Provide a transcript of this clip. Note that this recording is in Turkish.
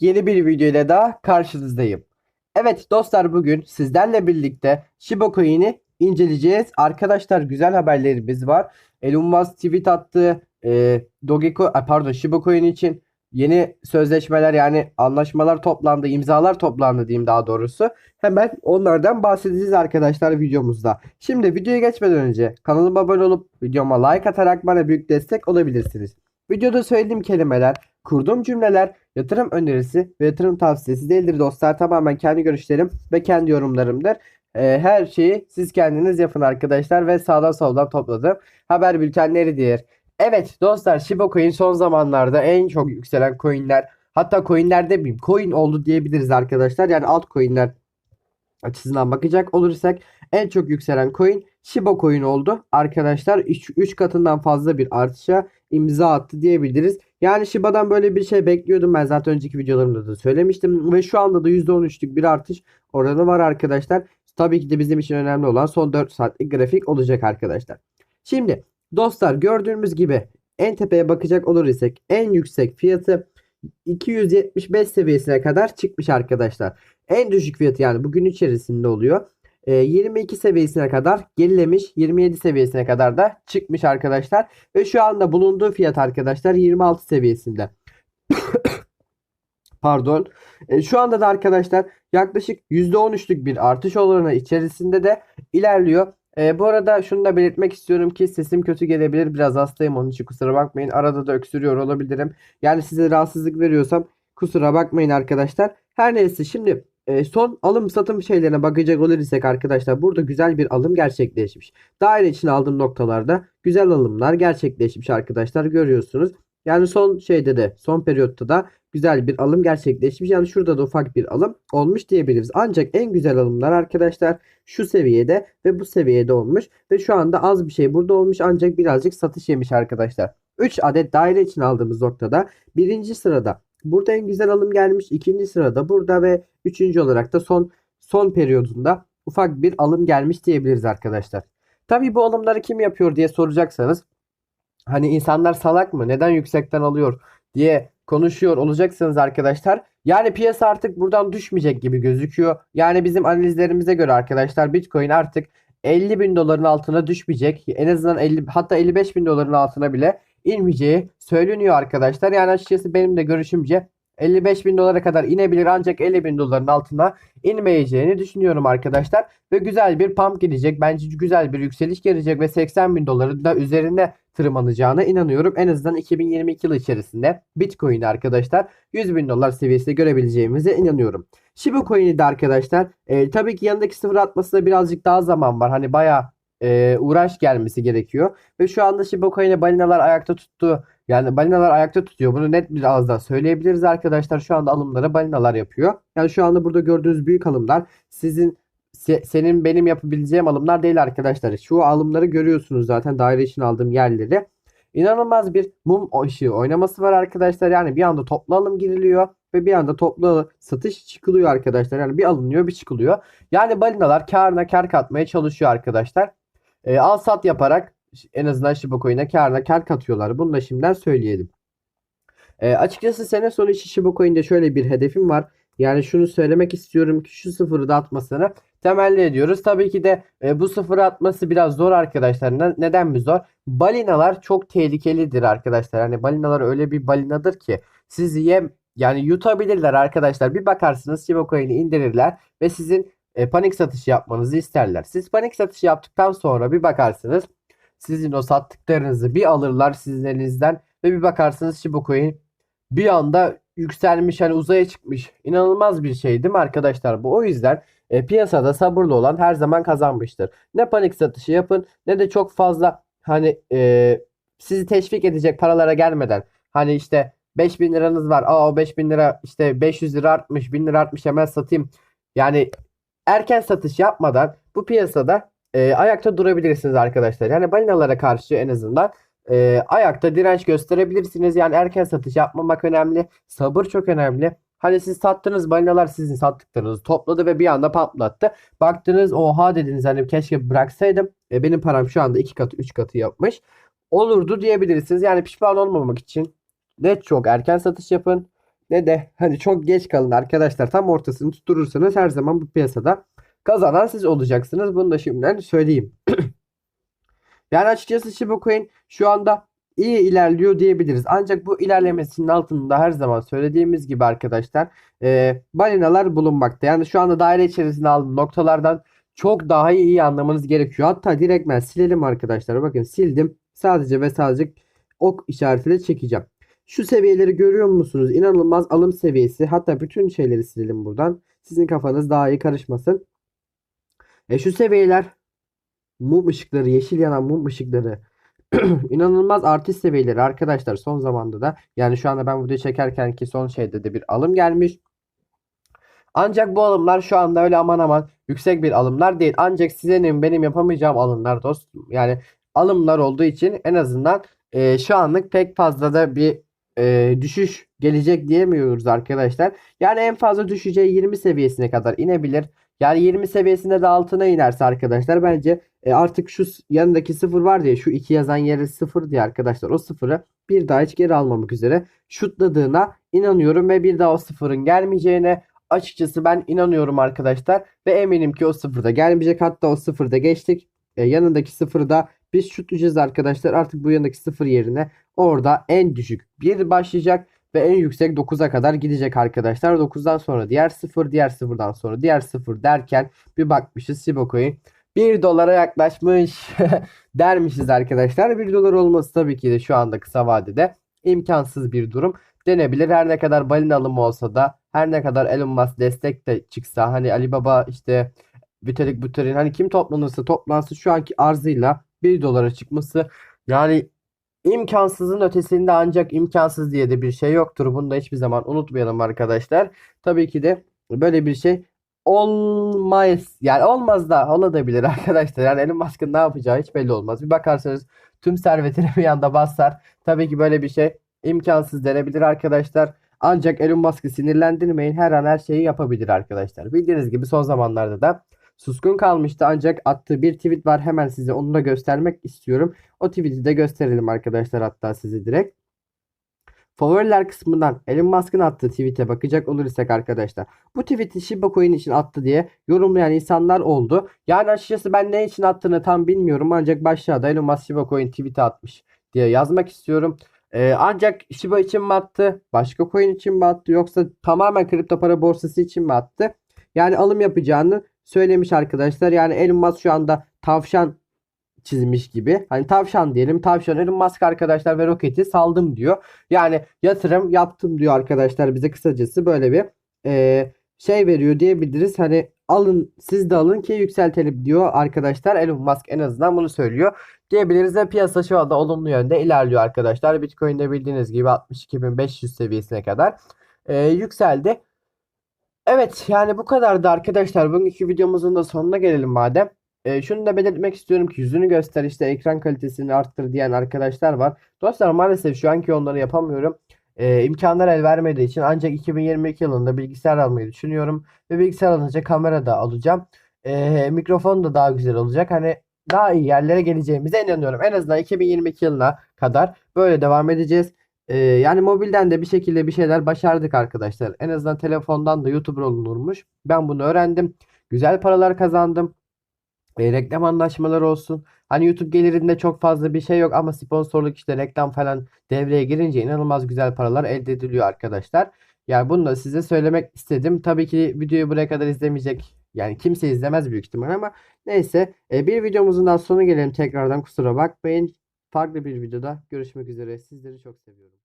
yeni bir video ile daha karşınızdayım. Evet dostlar bugün sizlerle birlikte Shiba Coin'i inceleyeceğiz. Arkadaşlar güzel haberlerimiz var. Elon Musk tweet attı. E, Dogecoin, ay pardon Shiba Coin için yeni sözleşmeler yani anlaşmalar toplandı, imzalar toplandı diyeyim daha doğrusu. Hemen onlardan bahsedeceğiz arkadaşlar videomuzda. Şimdi videoya geçmeden önce kanalıma abone olup videoma like atarak bana büyük destek olabilirsiniz. Videoda söylediğim kelimeler, kurduğum cümleler yatırım önerisi ve yatırım tavsiyesi değildir dostlar. Tamamen kendi görüşlerim ve kendi yorumlarımdır. Ee, her şeyi siz kendiniz yapın arkadaşlar ve sağdan soldan topladım. Haber bültenleridir. Evet dostlar Shiba Coin son zamanlarda en çok yükselen coinler hatta coinler demeyeyim coin oldu diyebiliriz arkadaşlar. Yani altcoinler açısından bakacak olursak en çok yükselen coin Shiba Coin oldu. Arkadaşlar 3 katından fazla bir artışa imza attı diyebiliriz. Yani Shiba'dan böyle bir şey bekliyordum ben zaten önceki videolarımda da söylemiştim ve şu anda da %13'lük bir artış oranı var arkadaşlar. Tabii ki de bizim için önemli olan son 4 saatlik grafik olacak arkadaşlar. Şimdi dostlar gördüğümüz gibi en tepeye bakacak olur isek en yüksek fiyatı 275 seviyesine kadar çıkmış arkadaşlar. En düşük fiyatı yani bugün içerisinde oluyor. E, 22 seviyesine kadar gerilemiş. 27 seviyesine kadar da çıkmış arkadaşlar. Ve şu anda bulunduğu fiyat arkadaşlar 26 seviyesinde. Pardon. E, şu anda da arkadaşlar yaklaşık %13'lük bir artış oranı içerisinde de ilerliyor. E, bu arada şunu da belirtmek istiyorum ki sesim kötü gelebilir. Biraz hastayım onun için kusura bakmayın. Arada da öksürüyor olabilirim. Yani size rahatsızlık veriyorsam kusura bakmayın arkadaşlar. Her neyse şimdi e, son alım satım şeylerine bakacak olursak arkadaşlar burada güzel bir alım gerçekleşmiş. Daire için aldığım noktalarda güzel alımlar gerçekleşmiş arkadaşlar görüyorsunuz. Yani son şeyde de son periyotta da güzel bir alım gerçekleşmiş. Yani şurada da ufak bir alım olmuş diyebiliriz. Ancak en güzel alımlar arkadaşlar şu seviyede ve bu seviyede olmuş. Ve şu anda az bir şey burada olmuş ancak birazcık satış yemiş arkadaşlar. 3 adet daire için aldığımız noktada birinci sırada burada en güzel alım gelmiş. ikinci sırada burada ve üçüncü olarak da son son periyodunda ufak bir alım gelmiş diyebiliriz arkadaşlar. Tabii bu alımları kim yapıyor diye soracaksanız hani insanlar salak mı? Neden yüksekten alıyor diye konuşuyor olacaksınız arkadaşlar. Yani piyasa artık buradan düşmeyecek gibi gözüküyor. Yani bizim analizlerimize göre arkadaşlar Bitcoin artık 50 bin doların altına düşmeyecek. En azından 50 hatta 55 bin doların altına bile inmeyeceği söyleniyor arkadaşlar. Yani açıkçası benim de görüşümce 55 bin dolara kadar inebilir ancak 50 bin doların altına inmeyeceğini düşünüyorum arkadaşlar. Ve güzel bir pump gelecek. Bence güzel bir yükseliş gelecek ve 80 bin doların da üzerine tırmanacağına inanıyorum. En azından 2022 yılı içerisinde Bitcoin'i arkadaşlar 100 bin dolar seviyesinde görebileceğimize inanıyorum. Shiba Coin'i de arkadaşlar e, tabii ki yanındaki sıfır atmasında birazcık daha zaman var. Hani bayağı e, uğraş gelmesi gerekiyor. Ve şu anda Shiba Coin'e balinalar ayakta tuttu. Yani balinalar ayakta tutuyor. Bunu net bir ağızdan söyleyebiliriz arkadaşlar. Şu anda alımları balinalar yapıyor. Yani şu anda burada gördüğünüz büyük alımlar sizin se- senin benim yapabileceğim alımlar değil arkadaşlar. Şu alımları görüyorsunuz zaten daire için aldığım yerleri. İnanılmaz bir mum ışığı oynaması var arkadaşlar. Yani bir anda toplu alım giriliyor ve bir anda toplu satış çıkılıyor arkadaşlar. Yani bir alınıyor bir çıkılıyor. Yani balinalar karına kar katmaya çalışıyor arkadaşlar. E, al sat yaparak en azından Shiba Coin'e karına kar katıyorlar. Bunu da şimdiden söyleyelim. E, açıkçası sene sonu için Shiba Coin'de şöyle bir hedefim var. Yani şunu söylemek istiyorum ki şu sıfırı da atmasını temelli ediyoruz. Tabii ki de e, bu sıfırı atması biraz zor arkadaşlar. Ne, neden mi zor? Balinalar çok tehlikelidir arkadaşlar. Hani balinalar öyle bir balinadır ki sizi yem yani yutabilirler arkadaşlar. Bir bakarsınız Shiba Coin'i indirirler ve sizin e, panik satışı yapmanızı isterler. Siz panik satışı yaptıktan sonra bir bakarsınız sizin o sattıklarınızı bir alırlar sizin elinizden ve bir bakarsınız Shiba Coin bir anda yükselmiş hani uzaya çıkmış. İnanılmaz bir şey değil mi arkadaşlar bu? O yüzden e, piyasada sabırlı olan her zaman kazanmıştır. Ne panik satışı yapın ne de çok fazla hani e, sizi teşvik edecek paralara gelmeden hani işte 5000 liranız var. Aa o 5000 lira işte 500 lira artmış 1000 lira artmış hemen satayım. Yani erken satış yapmadan bu piyasada e, ayakta durabilirsiniz arkadaşlar. Yani balinalara karşı en azından e, ayakta direnç gösterebilirsiniz. Yani erken satış yapmamak önemli. Sabır çok önemli. Hani siz sattınız balinalar sizin sattıklarınızı topladı ve bir anda patlattı. Baktınız oha dediniz hani keşke bıraksaydım. E, benim param şu anda 2 katı 3 katı yapmış. Olurdu diyebilirsiniz. Yani pişman olmamak için net çok erken satış yapın. Ne de hani çok geç kalın arkadaşlar. Tam ortasını tutturursanız her zaman bu piyasada kazanan siz olacaksınız. Bunu da şimdiden söyleyeyim. Yani açıkçası Shiba Coin şu anda iyi ilerliyor diyebiliriz. Ancak bu ilerlemesinin altında her zaman söylediğimiz gibi arkadaşlar e, balinalar bulunmakta. Yani şu anda daire içerisinde aldığım noktalardan çok daha iyi anlamanız gerekiyor. Hatta direktmen silelim arkadaşlar. Bakın sildim. Sadece ve sadece ok işaretiyle çekeceğim. Şu seviyeleri görüyor musunuz? İnanılmaz alım seviyesi. Hatta bütün şeyleri silelim buradan. Sizin kafanız daha iyi karışmasın. E şu seviyeler mum ışıkları, yeşil yanan mum ışıkları inanılmaz artist seviyeleri arkadaşlar son zamanda da yani şu anda ben video çekerken ki son şeyde de bir alım gelmiş. Ancak bu alımlar şu anda öyle aman aman yüksek bir alımlar değil. Ancak sizenin benim yapamayacağım alımlar dostum. Yani alımlar olduğu için en azından e, şu anlık pek fazla da bir e, düşüş gelecek diyemiyoruz arkadaşlar. Yani en fazla düşeceği 20 seviyesine kadar inebilir. Yani 20 seviyesinde de altına inerse arkadaşlar bence e, artık şu yanındaki sıfır var diye şu iki yazan yeri sıfır diye arkadaşlar o sıfırı bir daha hiç geri almamak üzere şutladığına inanıyorum ve bir daha o sıfırın gelmeyeceğine açıkçası ben inanıyorum arkadaşlar ve eminim ki o sıfırda gelmeyecek hatta o sıfırda geçtik E, yanındaki sıfırı da biz şutlayacağız arkadaşlar artık bu yanındaki sıfır yerine orada en düşük bir başlayacak ve en yüksek 9'a kadar gidecek arkadaşlar 9'dan sonra diğer sıfır diğer sıfırdan sonra diğer sıfır derken bir bakmışız Coin 1 dolara yaklaşmış dermişiz arkadaşlar. 1 dolar olması tabii ki de şu anda kısa vadede imkansız bir durum denebilir. Her ne kadar balina alımı olsa da her ne kadar Elon Musk destek de çıksa hani Alibaba işte Vitalik Buterin hani kim toplanırsa toplansın şu anki arzıyla 1 dolara çıkması yani imkansızın ötesinde ancak imkansız diye de bir şey yoktur. Bunu da hiçbir zaman unutmayalım arkadaşlar. Tabii ki de böyle bir şey olmaz. Yani olmaz da olabilir arkadaşlar. Yani Elon Musk'ın ne yapacağı hiç belli olmaz. Bir bakarsanız tüm servetini bir anda basar. Tabii ki böyle bir şey imkansız denebilir arkadaşlar. Ancak Elon Musk'ı sinirlendirmeyin. Her an her şeyi yapabilir arkadaşlar. Bildiğiniz gibi son zamanlarda da suskun kalmıştı. Ancak attığı bir tweet var. Hemen size onu da göstermek istiyorum. O tweet'i de gösterelim arkadaşlar hatta size direkt. Favoriler kısmından Elon Musk'ın attığı tweet'e bakacak olursak arkadaşlar. Bu tweet'i Shiba Coin için attı diye yorumlayan insanlar oldu. Yani açıkçası ben ne için attığını tam bilmiyorum. Ancak başlığa Elon Musk Shiba Coin tweet'i atmış diye yazmak istiyorum. Ee, ancak Shiba için mi attı? Başka coin için mi attı? Yoksa tamamen kripto para borsası için mi attı? Yani alım yapacağını söylemiş arkadaşlar. Yani Elon Musk şu anda tavşan çizmiş gibi. Hani tavşan diyelim. Tavşan Elon Musk arkadaşlar ve roketi saldım diyor. Yani yatırım yaptım diyor arkadaşlar bize kısacası böyle bir e, şey veriyor diyebiliriz. Hani alın siz de alın ki yükseltelim diyor arkadaşlar. Elon Musk en azından bunu söylüyor. Diyebiliriz ve piyasa şu anda olumlu yönde ilerliyor arkadaşlar. Bitcoin'de bildiğiniz gibi 62.500 seviyesine kadar e, yükseldi. Evet yani bu kadardı arkadaşlar. Bugünkü videomuzun da sonuna gelelim madem. E, şunu da belirtmek istiyorum ki yüzünü göster işte ekran kalitesini arttır diyen arkadaşlar var. Dostlar maalesef şu anki onları yapamıyorum. E, imkanlar el vermediği için ancak 2022 yılında bilgisayar almayı düşünüyorum. Ve bilgisayar alınca kamera da alacağım. E, mikrofon da daha güzel olacak. Hani daha iyi yerlere geleceğimize inanıyorum. En azından 2022 yılına kadar böyle devam edeceğiz. Ee, yani mobilden de bir şekilde bir şeyler başardık arkadaşlar. En azından telefondan da YouTuber olunurmuş. Ben bunu öğrendim. Güzel paralar kazandım. E, reklam anlaşmaları olsun. Hani YouTube gelirinde çok fazla bir şey yok ama sponsorluk işte reklam falan devreye girince inanılmaz güzel paralar elde ediliyor arkadaşlar. Yani bunu da size söylemek istedim. Tabii ki videoyu buraya kadar izlemeyecek yani kimse izlemez büyük ihtimal ama neyse e, bir videomuzun daha sonuna gelelim tekrardan kusura bakmayın. Farklı bir videoda görüşmek üzere. Sizleri çok seviyorum.